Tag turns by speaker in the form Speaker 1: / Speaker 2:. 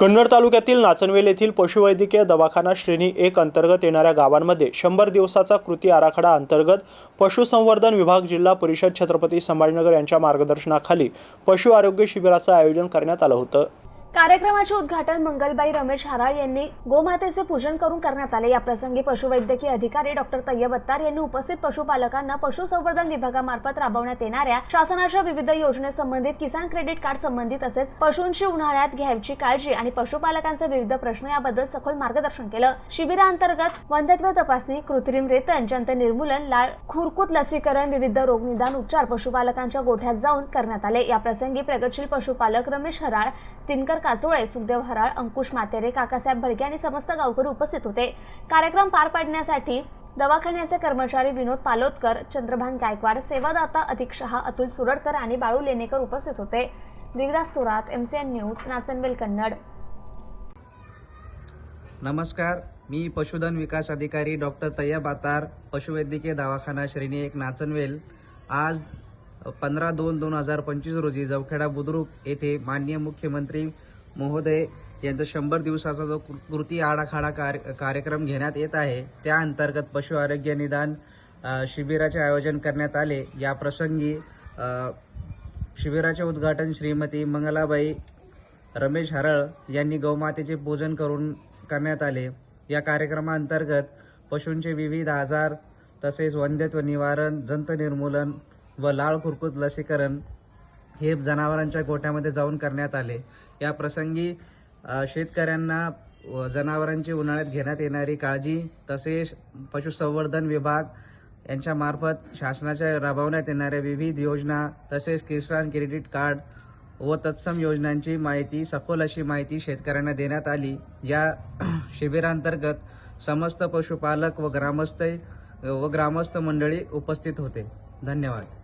Speaker 1: कन्नड तालुक्यातील नाचनवेल येथील पशुवैद्यकीय दवाखाना श्रेणी एक अंतर्गत येणाऱ्या गावांमध्ये शंभर दिवसाचा कृती आराखडा अंतर्गत पशुसंवर्धन विभाग जिल्हा परिषद छत्रपती संभाजीनगर यांच्या मार्गदर्शनाखाली पशु आरोग्य शिबिराचं आयोजन करण्यात आलं होतं.
Speaker 2: कार्यक्रमाचे उद्घाटन मंगलबाई रमेश हराळ यांनी गोमातेचे पूजन करून करण्यात आले. याप्रसंगी पशुवैद्यकीय अधिकारी डॉक्टर तय्यब अत्तार यांनी उपस्थित पशुपालकांना पशुसंवर्धन विभागामार्फत राबवण्यात येणाऱ्या शासनाच्या विविध योजनेसंबंधित किसान क्रेडिट कार्ड संबंधित तसेच पशूंची उन्हाळ्यात घ्यायची काळजी आणि पशुपालकांचे विविध प्रश्न याबद्दल सखोल मार्गदर्शन केलं. शिबिरांतर्गत वंध्यत्व तपासणी कृत्रिम रेतन जंत निर्मूलन लाळ खुरकूत लसीकरण विविध रोगनिदान उपचार पशुपालकांच्या गोठ्यात जाऊन करण्यात आले. याप्रसंगी प्रगतशील पशुपालक रमेश हराळ तिनकर काचोळे सुखदेव हराळ अंकुश मातेरे काकासाहेब भडके आणि समस्त गावकरी उपस्थित होते. कार्यक्रम पार पाडण्यासाठी दवाखान्याचे कर्मचारी विनोद पालोदकर चंद्रभान गायकवाड सेवादाता अधिक शहा अतुल सुरडकर आणि बाळू लेणेकर उपस्थित होते. Digdas Thorat MCN news Nachanvel Kannad.
Speaker 3: नमस्कार मी पशुधन विकास अधिकारी डॉक्टर तय्यब आतार पशुवैद्यकीय दवाखाना श्रेणी एक नाचनवेल. आज पंधरा दोन दोन हजार पंचवीस रोजी जवखेडा बुद्रुक येथे माननीय मुख्यमंत्री महोदय यांचा शंभर दिवसाचा जो कृ- कृती आडाखाडा कार्य कार्यक्रम घेण्यात येत आहे त्या अंतर्गत पशु आरोग्य निदान शिबिराचे आयोजन करण्यात आले. या प्रसंगी शिबिराचे उद्घाटन श्रीमती मंगलाबाई रमेश हरळ यांनी गौमातेचे पूजन करून करण्यात आले. या कार्यक्रमाअंतर्गत पशूंचे विविध आजार तसेच वंध्यत्व निवारण जंत निर्मूलन व लाळ खुरकूत लसीकरण हे जनावरांच्या गोठ्यामध्ये जाऊन करण्यात आले. या प्रसंगी शेतकऱ्यांना व जनावरांची उन्हाळ्यात घेण्यात येणारी काळजी तसेच पशुसंवर्धन विभाग यांच्या मार्फत शासनाच्या राबवण्यात येणाऱ्या विविध योजना तसेच किसान क्रेडिट कार्ड व तत्सम योजनांची माहिती सखोल अशी माहिती शेतकऱ्यांना देण्यात आली. या शिबिरांतर्गत समस्त पशुपालक व ग्रामस्थ व ग्रामस्थ मंडळी उपस्थित होते. धन्यवाद.